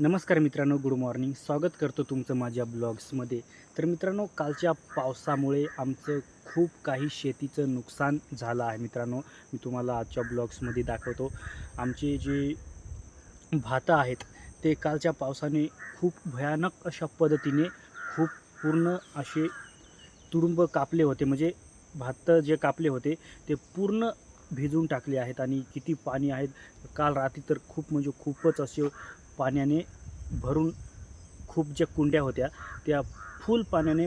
नमस्कार मित्रांनो good morning. स्वागत करतो तुमचं माझ्या ब्लॉग्समध्ये. तर मित्रांनो कालच्या पावसामुळे आमचं खूप काही शेतीचं नुकसान झालं आहे मित्रांनो. मी तुम्हाला आजच्या ब्लॉग्समध्ये दाखवतो. आमचे जे भातं आहेत ते कालच्या पावसाने खूप भयानक अशा पद्धतीने खूप पूर्ण असे तुडुंब कापले होते. म्हणजे भातं जे कापले होते ते पूर्ण भिजून टाकले आहेत आणि किती पाणी आहेत काल रात्री तर खूप म्हणजे खूपच असे पाण्याने भरून खूप ज्या कुंड्या होत्या त्या फुल पाण्याने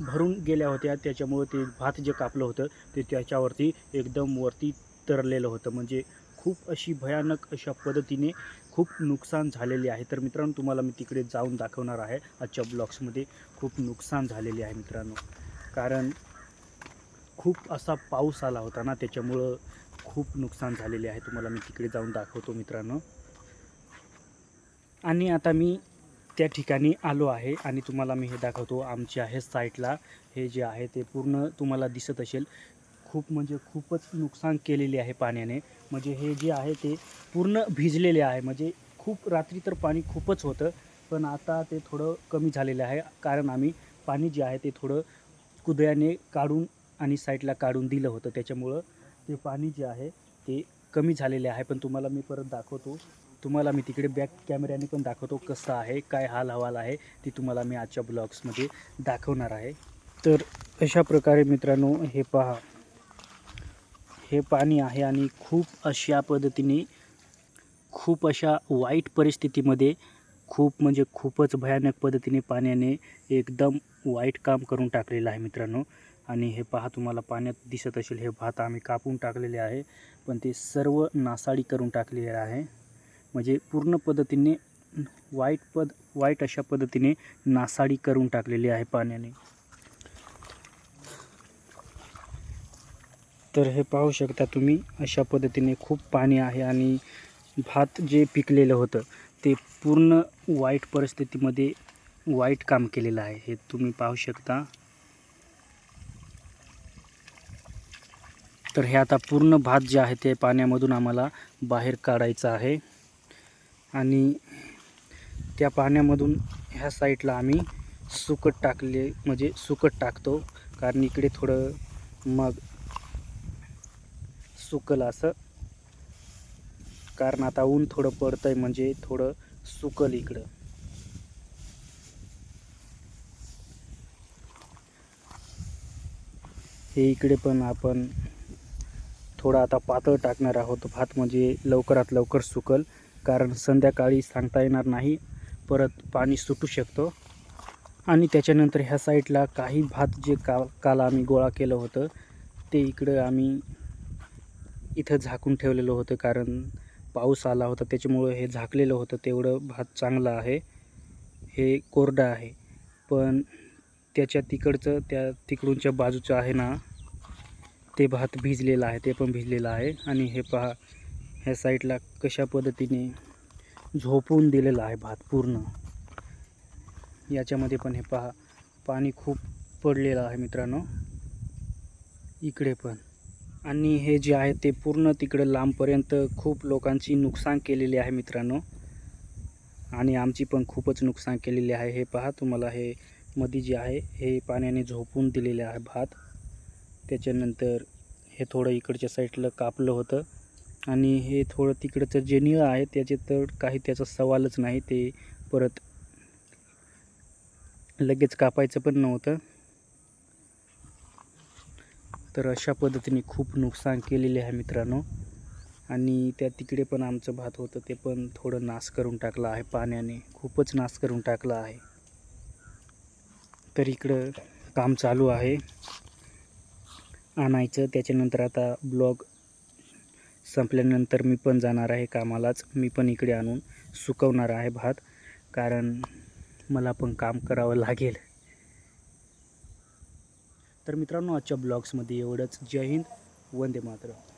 भरून गेल्या होत्या. त्याच्यामुळं ते भात जे कापलं होतं ते त्याच्यावरती एकदम वरती तरलेलं होतं. म्हणजे खूप अशी भयानक अशा पद्धतीने खूप नुकसान झालेले आहे. तर मित्रांनो तुम्हाला मी तिकडे जाऊन दाखवणार आहे. आजच्या ब्लॉग्समध्ये खूप नुकसान झालेले आहे मित्रांनो. कारण खूप असा पाऊस आला होता ना त्याच्यामुळं खूप नुकसान झालेले आहे. तुम्हाला मी तिकडे जाऊन दाखवतो मित्रांनो. आणि आता मी त्या ठिकाणी आलो आहे आणि तुम्हाला मी हे दाखवतो आमच्या आहे साईटला. हे जे आहे ते पूर्ण तुम्हाला दिसत असेल. खूप म्हणजे खूपच नुकसान केलेले आहे पाण्याने. म्हणजे हे जे आहे ते पूर्ण भिजलेले आहे. म्हणजे खूप रात्री तर पाणी खूपच होतं पण आता ते थोडं कमी झालेलं आहे. कारण आम्ही पाणी जे आहे ते थोडं कुदळ्याने काढून आणि साईडला काढून दिलं होतं. त्याच्यामुळं ते पाणी जे आहे ते कमी झालेले आहे पण तुम्हाला मी परत दाखवतो. तुम्हाला मी तिकडे बॅक कॅमेऱ्याने पण दाखवतो कसं आहे काय हाल हवाल आहे ती तुम्हाला मी आजच्या ब्लॉग्समध्ये दाखवणार आहे. तर अशा प्रकारे मित्रांनो हे पहा. हे पाणी आहे आणि खूप अशा पद्धतीने खूप अशा वाईट परिस्थितीमध्ये खूप म्हणजे खूपच भयानक पद्धतीने पाण्याने एकदम वाईट काम करून टाकलेलं आहे मित्रांनो. आणि हे पहा तुम्हाला पाण्यात दिसत असेल हे भात आम्ही कापून टाकलेले आहे. पण ते सर्व नासाडी करून टाकलेले आहे. म्हणजे पूर्ण पद्धतीने वाईट पद वाईट अशा पद्धतीने नासाडी करून टाकलेली आहे पाण्याने. तर हे पाहू शकता तुम्ही अशा पद्धतीने खूप पाणी आहे आणि भात जे पिकलेलं होतं ते पूर्ण वाईट परिस्थितीमध्ये वाईट काम केलेलं आहे. हे तुम्ही पाहू शकता. तर हे आता पूर्ण भात जे आहे ते पाण्यामधून आम्हाला बाहेर काढायचं आहे. आणि त्या पाण्यामधून ह्या साईडला आम्ही सुकट टाकले म्हणजे सुकट टाकतो. कारण इकडे थोडं मग सुकल असं. कारण आता ऊन थोडं पडतंय म्हणजे थोडं सुकल इकडं. हे इकडे पण आपण थोडा आता पातळ टाकणार आहोत. भात म्हणजे लवकरात लवकर सुकल कारण संध्याकाळी सांगता येणार नाही. परत पाणी सुटू शकतो. आणि त्याच्यानंतर ह्या साईडला काही भात जे का काल आम्ही गोळा केलं होतं ते इकडं आम्ही इथं झाकून ठेवलेलं होतं कारण पाऊस आला होता. त्याच्यामुळं हे झाकलेलं होतं तेवढं भात चांगलं आहे. हे कोरडं आहे. पण त्याच्या तिकडचं त्या तिकडूनच्या बाजूचं आहे ना ते भात भिजलेलं आहे ते पण भिजलेलं आहे. आणि हे पहा ह्या साईडला कशा पद्धतीने झोपवून दिलेलं आहे भात पूर्ण. याच्यामध्ये पण हे पहा पाणी खूप पडलेलं आहे मित्रांनो. इकडे पण. आणि हे जे आहे ते पूर्ण तिकडे लांबपर्यंत खूप लोकांची नुकसान केलेली आहे मित्रांनो. आणि आमची पण खूपच नुकसान केलेली आहे. हे पहा तुम्हाला हे मध्ये जे आहे हे पाण्याने झोपून दिलेले आहे भात. त्याच्यानंतर हे थोडं इकडच्या साईडला कापलं होतं. आणि हे थोडं तिकडचं जे निळं आहे त्याचे तर काही त्याचा सवालच नाही. ते परत लगेच कापायचं पण नव्हतं. तर अशा पद्धतीने खूप नुकसान केलेले आहे मित्रांनो. आणि त्या तिकडे पण आमचं भात होतं ते पण थोडं नाश करून टाकलं आहे पाण्याने. खूपच नाश करून टाकलं आहे. तर इकडं काम चालू आहे. आणायचं. त्याच्यानंतर आता ब्लॉग संपल्यानंतर मी पण जाणार आहे कामालाच. मी पण इकडे आणून सुकवणार आहे भात कारण मला पण काम करावं लागेल. तर मित्रांनो आजच्या ब्लॉग्समध्ये एवढंच. जय हिंद. वंदे मातरम.